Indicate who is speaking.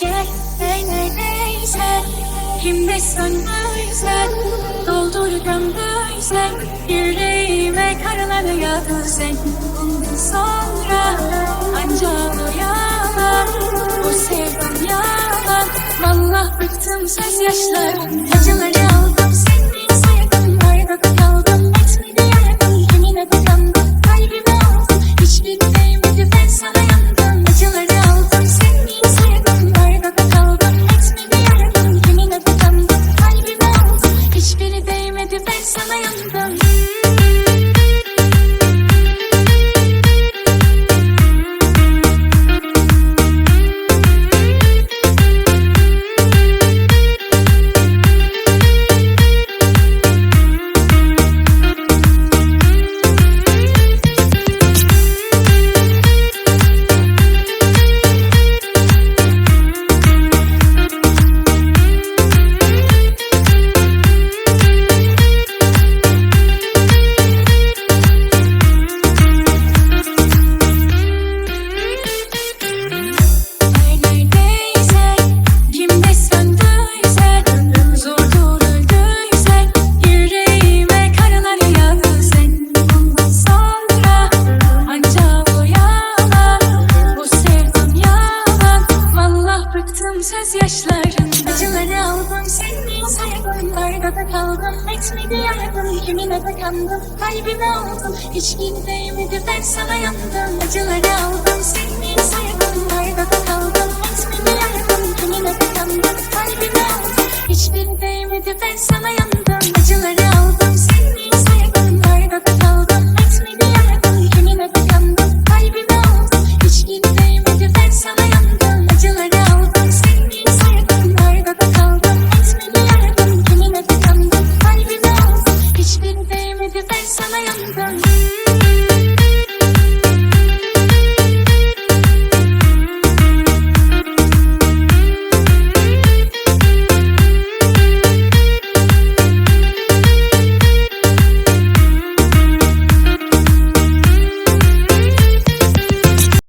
Speaker 1: Gel neredeyse Kimde söndüyse Doldur gömdüyse Yüreğime karaları yağdı. Sen Bundan sonra Ancak uyanan Bu sevdam yalan. Vallah bıktım söz yaşlarım Acıları aldım senin Değmedi ben sana yandım Acıların acıları aldım Senin sayfalarda da kaldım. Etmedi yardım kimine de kandım Kalbime aldım. Hiç kimdeyimdi ben sana yandım. Acıları aldım. Seni senin sayfalarda da kaldım. Etmedi yardım kimine de kandım Kalbime aldım. Hiçbiri değmedi ben sana yandım.